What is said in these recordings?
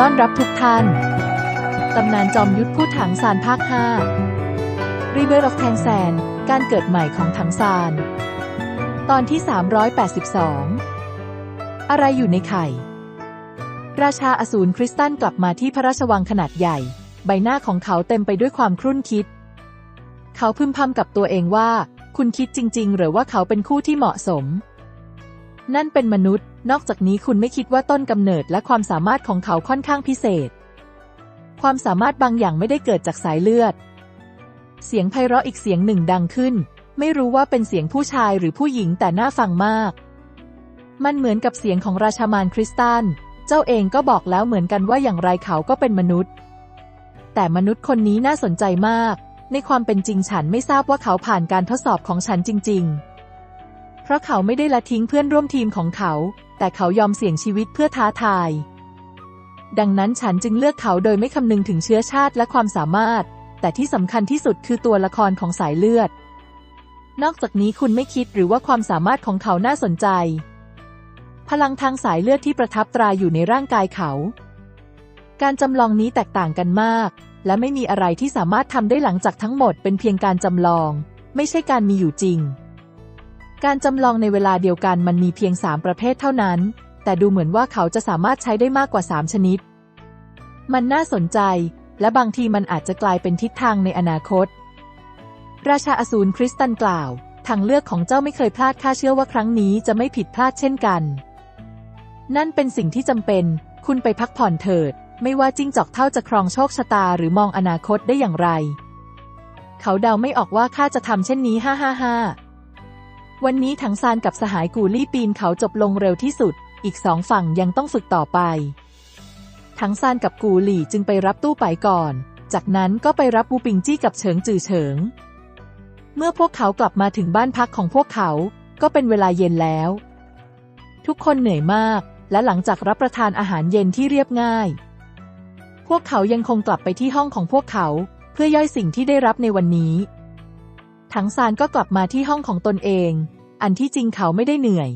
ต้อนรับทุกท่าน ตำนานจอมยุทธผู้ถังซานภาค 5 Rebirth of Tang San การเกิดใหม่ของถังซาน ตอนที่ 382 อะไรอยู่ในไข่ ราชาอสูรคริสตันกลับมาที่พระราชวังขนาดใหญ่ ใบหน้าของเขาเต็มไปด้วยความครุ่นคิด เขาพึมพำกับตัวเองว่า คุณคิดจริง ๆ หรือว่าเขาเป็นคู่ที่เหมาะสม นั่นเป็นมนุษย์ นอกจากนี้คุณไม่คิดว่าต้นกำเนิดและความสามารถของเขาค่อนข้างพิเศษ ความสามารถบางอย่างไม่ได้เกิดจากสายเลือด เสียงไพเราะอีกเสียงหนึ่งดังขึ้น ไม่รู้ว่าเป็นเสียงผู้ชายหรือผู้หญิงแต่น่าฟังมาก มันเหมือนกับเสียงของราชามานคริสตัน เจ้าเองก็บอกแล้วเหมือนกันว่าอย่างไรเขาก็เป็นมนุษย์ แต่มนุษย์คนนี้น่าสนใจมาก ในความเป็นจริงฉันไม่ทราบว่าเขาผ่านการทดสอบของฉันจริง ๆ เพราะเขาไม่ได้ละทิ้งเพื่อนร่วมทีมของเขา แต่เขายอมเสี่ยงชีวิตเพื่อท้าทาย ดังนั้นฉันจึงเลือกเขาโดยไม่คำนึงถึงเชื้อชาติและความสามารถ แต่ที่สำคัญที่สุดคือตัวละครของสายเลือด นอกจากนี้คุณไม่คิดหรือว่าความสามารถของเขาน่าสนใจ พลังทางสายเลือดที่ประทับตราอยู่ในร่างกายเขา การจำลองนี้แตกต่างกันมาก และไม่มีอะไรที่สามารถทำได้หลังจากทั้งหมดเป็นเพียงการจำลอง ไม่ใช่การมีอยู่จริง การจำลองในเวลาเดียวกันมันมีเพียงสามประเภทเท่านั้น แต่ดูเหมือนว่าเขาจะสามารถใช้ได้มากกว่าสามชนิด มันน่าสนใจ และบางทีมันอาจจะกลายเป็นทิศทางในอนาคต ราชาอสูรคริสตันกล่าว ทางเลือกของเจ้าไม่เคยพลาดข้าเชื่อว่าครั้งนี้จะไม่ผิดพลาดเช่นกัน นั่นเป็นสิ่งที่จำเป็น คุณไปพักผ่อนเถิด ไม่ว่าจิ้งจอกเท่าจะครองโชคชะตาหรือมองอนาคตได้อย่างไร เขาเดาไม่ออกว่าข้าจะทำเช่นนี้ ฮ่าฮ่าฮ่า วันนี้ถังซานกับสหายกูลี่ปีนเขาจบลงเร็วที่สุด อีกสองฝั่งยังต้องฝึกต่อไป ถังซานกับกูหลี่จึงไปรับตู้ไปก่อน จากนั้นก็ไปรับบูปิงจี้กับเฉิงจือเฉิง เมื่อพวกเขากลับมาถึงบ้านพักของพวกเขา ก็เป็นเวลาเย็นแล้ว ทุกคนเหนื่อยมาก และหลังจากรับประทานอาหารเย็นที่เรียบง่าย พวกเขายังคงกลับไปที่ห้องของพวกเขา เพื่อย่อยสิ่งที่ได้รับในวันนี้ ถังซานก็กลับมาที่ห้องของตนเอง อันที่จริงเขาไม่ได้เหนื่อย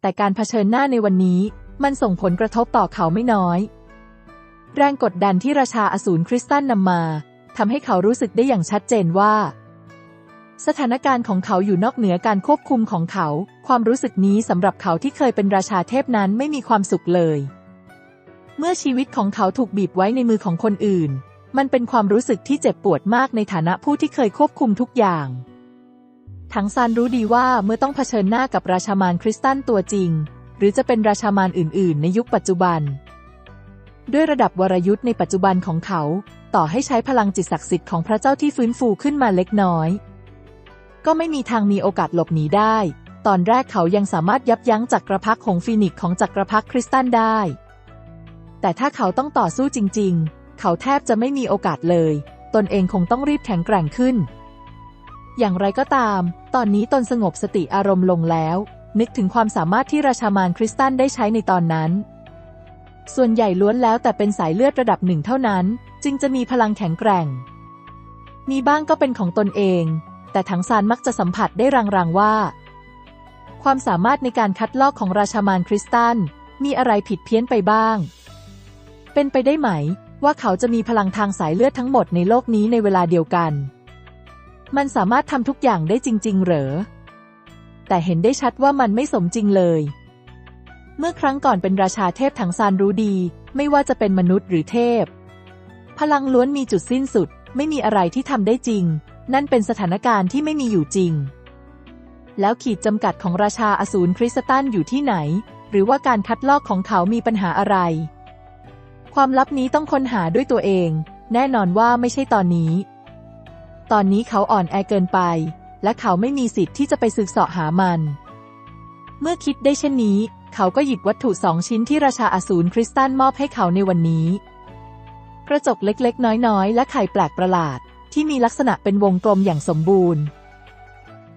แต่การเผชิญหน้าในวันนี้มันส่งผลกระทบต่อเขาไม่น้อย แรงกดดันที่ราชาอสูรคริสตันนำมาทำให้เขารู้สึกได้อย่างชัดเจนว่า สถานการณ์ของเขาอยู่นอกเหนือการควบคุมของเขา ความรู้สึกนี้สำหรับเขาที่เคยเป็นราชาเทพนั้นไม่มีความสุขเลย เมื่อชีวิตของเขาถูกบีบไว้ในมือของคนอื่น มันเป็นความรู้สึกที่เจ็บปวดมากในฐานะผู้ที่เคยควบคุมทุกอย่าง ถังซานรู้ดีว่าเมื่อต้องเผชิญหน้ากับราชามานคริสตันตัวจริง หรือจะเป็นราชามานอื่น ๆ ในยุคปัจจุบัน ด้วยระดับวรยุทธ์ในปัจจุบันของเขา ต่อให้ใช้พลังจิตศักดิ์สิทธิ์ของพระเจ้าที่ฟื้นฟูขึ้นมาเล็กน้อย ก็ไม่มีทางมีโอกาสหลบหนีได้ ตอนแรกเขายังสามารถยับยั้งจักรพรรดิของฟีนิกของจักรพรรดิคริสตันได้ แต่ถ้าเขาต้องต่อสู้จริง ๆ เขาแทบจะไม่มีโอกาสเลย ตนเองคงต้องรีบแข็งแกร่งขึ้น อย่างไรก็ตาม ตอนนี้ตนสงบสติอารมณ์ลงแล้ว นึกถึงความสามารถที่ราชามานคริสตันได้ใช้ในตอนนั้น ส่วนใหญ่ล้วนแล้วแต่เป็นสายเลือดระดับหนึ่งเท่านั้น จึงจะมีพลังแข็งแกร่ง มีบ้างก็เป็นของตนเอง แต่ถังซานมักจะสัมผัสได้รางๆว่า ความสามารถในการคัดลอกของราชามานคริสตันมีอะไรผิดเพี้ยนไปบ้าง เป็นไปได้ไหม ว่าเขาจะมีพลังทางสายเลือดทั้งหมดในโลกนี้ในเวลาเดียวกัน มันสามารถทำทุกอย่างได้จริง ๆ เหรอ แต่เห็นได้ชัดว่ามันไม่สมจริงเลย เมื่อครั้งก่อนเป็นราชาเทพถังซานรู้ดี ไม่ว่าจะเป็นมนุษย์หรือเทพ พลังล้วนมีจุดสิ้นสุด ไม่มีอะไรที่ทำได้จริง นั่นเป็นสถานการณ์ที่ไม่มีอยู่จริง แล้วขีดจำกัดของราชาอสูรคริสตันอยู่ที่ไหน หรือว่าการคัดลอกของเขามีปัญหาอะไร ความลับนี้ต้องค้นหาด้วยตัวเอง แน่นอนว่าไม่ใช่ตอนนี้ ตอนนี้เขาอ่อนแอเกินไป และเขาไม่มีสิทธิ์ที่จะไปสืบเสาะหามัน เมื่อคิดได้เช่นนี้ เขาก็หยิบวัตถุสองชิ้นที่ราชาอสูรคริสตันมอบให้เขาในวันนี้ กระจกเล็กๆ น้อยๆ และไข่แปลกประหลาด ที่มีลักษณะเป็นวงกลมอย่างสมบูรณ์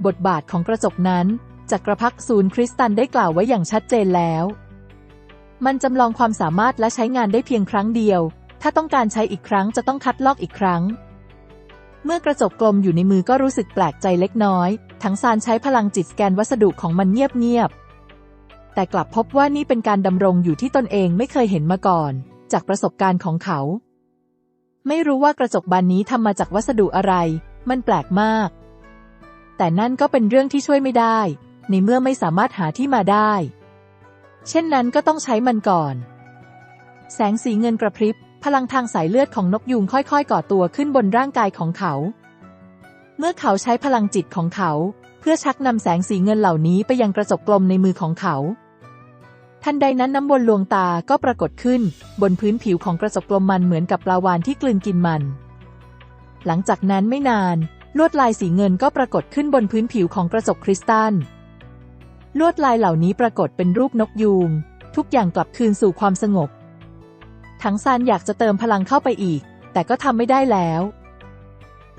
บทบาทของกระจกนั้นจักรพรรดิศูนย์คริสตันได้กล่าวไว้อย่างชัดเจนแล้ว มันจำลองความสามารถและใช้งานได้เพียงครั้งเดียว ถ้าต้องการใช้อีกครั้งจะต้องคัดลอกอีกครั้ง เมื่อกระจกกลมอยู่ในมือก็รู้สึกแปลกใจเล็กน้อย ทั้งซานใช้พลังจิตสแกนวัสดุของมันเงียบๆ แต่กลับพบว่านี่เป็นการดำรงอยู่ที่ตนเองไม่เคยเห็นมาก่อน จากประสบการณ์ของเขา ไม่รู้ว่ากระจกบานนี้ทำมาจากวัสดุอะไร มันแปลกมาก แต่นั่นก็เป็นเรื่องที่ช่วยไม่ได้ ในเมื่อไม่สามารถหาที่มาได้ เช่นนั้นก็ต้องใช้มันก่อน แสงสีเงินกระพริบ พลังทางสายเลือดของนกยูงค่อยๆ ก่อตัวขึ้นบนร่างกายของเขา เมื่อเขาใช้พลังจิตของเขา เพื่อชักนำแสงสีเงินเหล่านี้ไปยังกระจกกลมในมือของเขา ทันใดนั้นน้ำบนลวงตาก็ปรากฏขึ้น บนพื้นผิวของกระจกกลมมันเหมือนกับปลาวานที่กลืนกินมัน หลังจากนั้นไม่นาน ลวดลายสีเงินก็ปรากฏขึ้นบนพื้นผิวของกระจกคริสตัลลวดลายเหล่านี้ปรากฏเป็นรูปนกยูง ทุกอย่างกลับคืนสู่ความสงบ ถังซานอยากจะเติมพลังเข้าไปอีก แต่ก็ทำไม่ได้แล้ว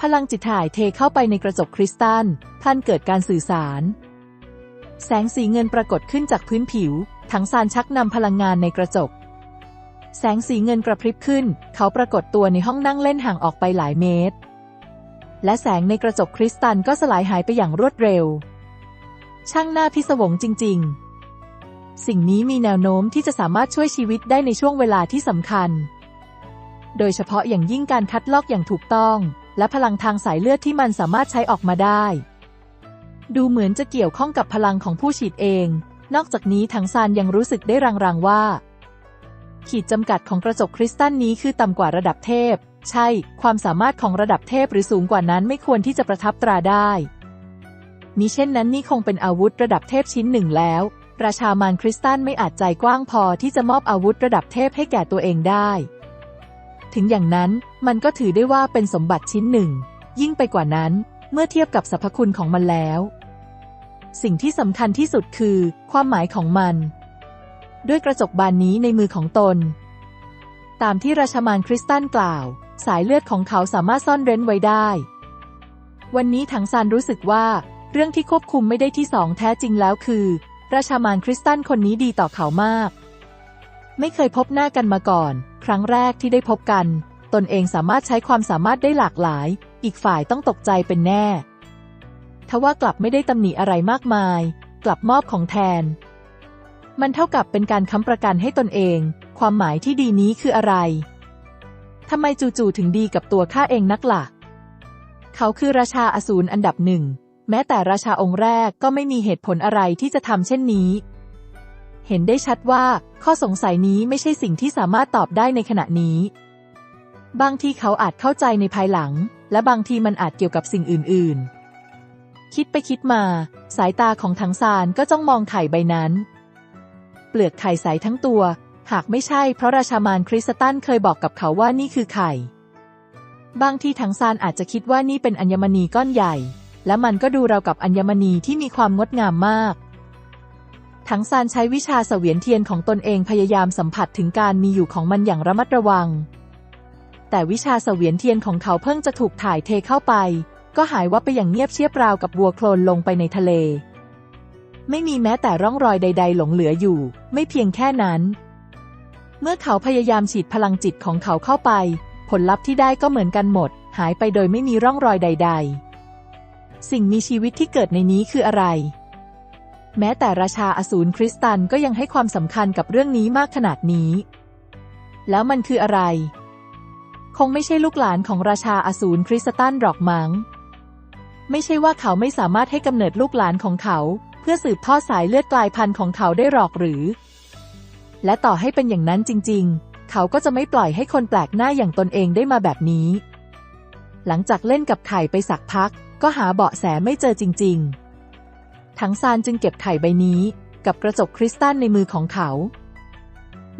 พลังจิตถ่ายเทเข้าไปในกระจกคริสตัลพลันเกิดการสื่อสาร แสงสีเงินปรากฏขึ้นจากพื้นผิว ถังซานชักนำพลังงานในกระจก แสงสีเงินกระพริบขึ้น เขาปรากฏตัวในห้องนั่งเล่นห่างออกไปหลายเมตร และแสงในกระจกคริสตัลก็สลายหายไปอย่างรวดเร็ว ช่างหน้าพิศวงจริง ๆ สิ่งนี้มีแนวโน้มที่จะสามารถช่วยชีวิตได้ในช่วงเวลาที่สำคัญ โดยเฉพาะอย่างยิ่งการคัดลอกอย่างถูกต้อง และพลังทางสายเลือดที่มันสามารถใช้ออกมาได้ ดูเหมือนจะเกี่ยวข้องกับพลังของผู้ฉีดเอง นอกจากนี้ถังซานยังรู้สึกได้รางๆว่า ขีดจำกัดของกระจกคริสตัลนี้คือต่ำกว่าระดับเทพ ใช่ ความสามารถของระดับเทพหรือสูงกว่านั้นไม่ควรที่จะประทับตราได้มิเช่นนั้นนี่คงเป็นอาวุธระดับเทพชิ้นหนึ่งแล้ว ราชามารคริสตัลไม่อาจใจกว้างพอที่จะมอบอาวุธระดับเทพให้แก่ตัวเองได้ ถึงอย่างนั้นมันก็ถือได้ว่าเป็นสมบัติชิ้นหนึ่ง ยิ่งไปกว่านั้นเมื่อเทียบกับสรรพคุณของมันแล้ว สิ่งที่สำคัญที่สุดคือ ความหมายของมัน ด้วยกระจกบานนี้ในมือของตน ตามที่ราชามารคริสตัลกล่าว สายเลือดของเขาสามารถซ่อนเร้นไว้ได้ วันนี้ถังซานรู้สึกว่า เรื่องที่ควบคุมไม่ได้ที่สองแท้จริงแล้วคือ ราชามารคริสตัลคนนี้ดีต่อเขามาก ไม่เคยพบหน้ากันมาก่อน ครั้งแรกที่ได้พบกัน ตนเองสามารถใช้ความสามารถได้หลากหลาย อีกฝ่ายต้องตกใจเป็นแน่ ทว่ากลับไม่ได้ตำหนิอะไรมากมาย กลับมอบของแทน มันเท่ากับเป็นการค้ำประกันให้ตนเอง ความหมายที่ดีนี้คืออะไรทำไมจู่ๆถึงดีกับตัวข้าเองนักละ่ะ เขาคือราชาอสูรอันดับหนึ่ง แม้แต่ราชาองค์แรกก็ไม่มีเหตุผลอะไรที่จะทำเช่นนี้ เห็นได้ชัดว่า ข้อสงสัยนี้ไม่ใช่สิ่งที่สามารถตอบได้ในขณะนี้ บางทีเขาอาจเข้าใจในภายหลัง และบางทีมันอาจเกี่ยวกับสิ่งอื่น ๆ คิดไปคิดมา สายตาของทังซานก็จ้องมองไข่ใบนั้น เปลือกไข่ใสทั้งตัว หากไม่ใช่เพราะราชามารคริสตันเคยบอกกับเขาว่านี่คือไข่ บางทีทังซานอาจจะคิดว่านี่เป็นอัญมณีก้อนใหญ่ และมันก็ดูราวกับอัญมณีที่มีความงดงามมาก ทังซานใช้วิชาเสวียนเทียนของตนเองพยายามสัมผัสถึงการมีอยู่ของมันอย่างระมัดระวัง แต่วิชาเสวียนเทียนของเขาเพิ่งจะถูกถ่ายเทเข้าไป ก็หายวับไปอย่างเงียบเชียบราวกับวัวโคลนลงไปในทะเล ไม่มีแม้แต่ร่องรอยใด ๆ หลงเหลืออยู่ ไม่เพียงแค่นั้น เมื่อเขาพยายามฉีดพลังจิตของเขาเข้าไป ผลลัพธ์ที่ได้ก็เหมือนกันหมด หายไปโดยไม่มีร่องรอยใด ๆ สิ่งมีชีวิตที่เกิดในนี้คืออะไร แม้แต่ราชาอสูรคริสตันก็ยังให้ความสำคัญกับเรื่องนี้มากขนาดนี้ แล้วมันคืออะไร คงไม่ใช่ลูกหลานของราชาอสูรคริสตันหรอกมัง้ง ไม่ใช่ว่าเขาไม่สามารถให้กำเนิดลูกหลานของเขา เพื่อสืบทอดสายเลือดกลายพันธุ์ของเขาได้หรอกหรือ และต่อให้เป็นอย่างนั้นจริง ๆ เขาก็จะไม่ปล่อยให้คนแปลกหน้าอย่างตนเองได้มาแบบนี้ หลังจากเล่นกับไข่ไปสักพัก ก็หาเบาะแสไม่เจอจริงๆทั้งซานจึงเก็บไข่ใบนี้กับกระจกคริสตัลในมือของเขา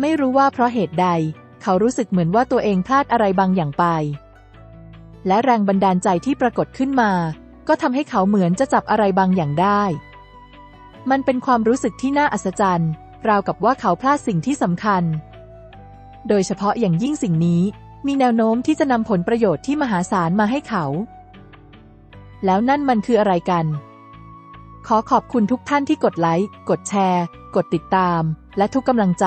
ไม่รู้ว่าเพราะเหตุใด เขารู้สึกเหมือนว่าตัวเองพลาดอะไรบางอย่างไป และแรงบันดาลใจที่ปรากฏขึ้นมา ก็ทำให้เขาเหมือนจะจับอะไรบางอย่างได้ มันเป็นความรู้สึกที่น่าอัศจรรย์ราวกับว่าเขาพลาดสิ่งที่สำคัญ โดยเฉพาะอย่างยิ่งสิ่งนี้มีแนวโน้มที่จะนำผลประโยชน์ที่มหาศาลมาให้เขา แล้วนั่นมันคืออะไรกัน ขอขอบคุณทุกท่านที่กดไลค์ กดแชร์ กดติดตาม และทุกกำลังใจ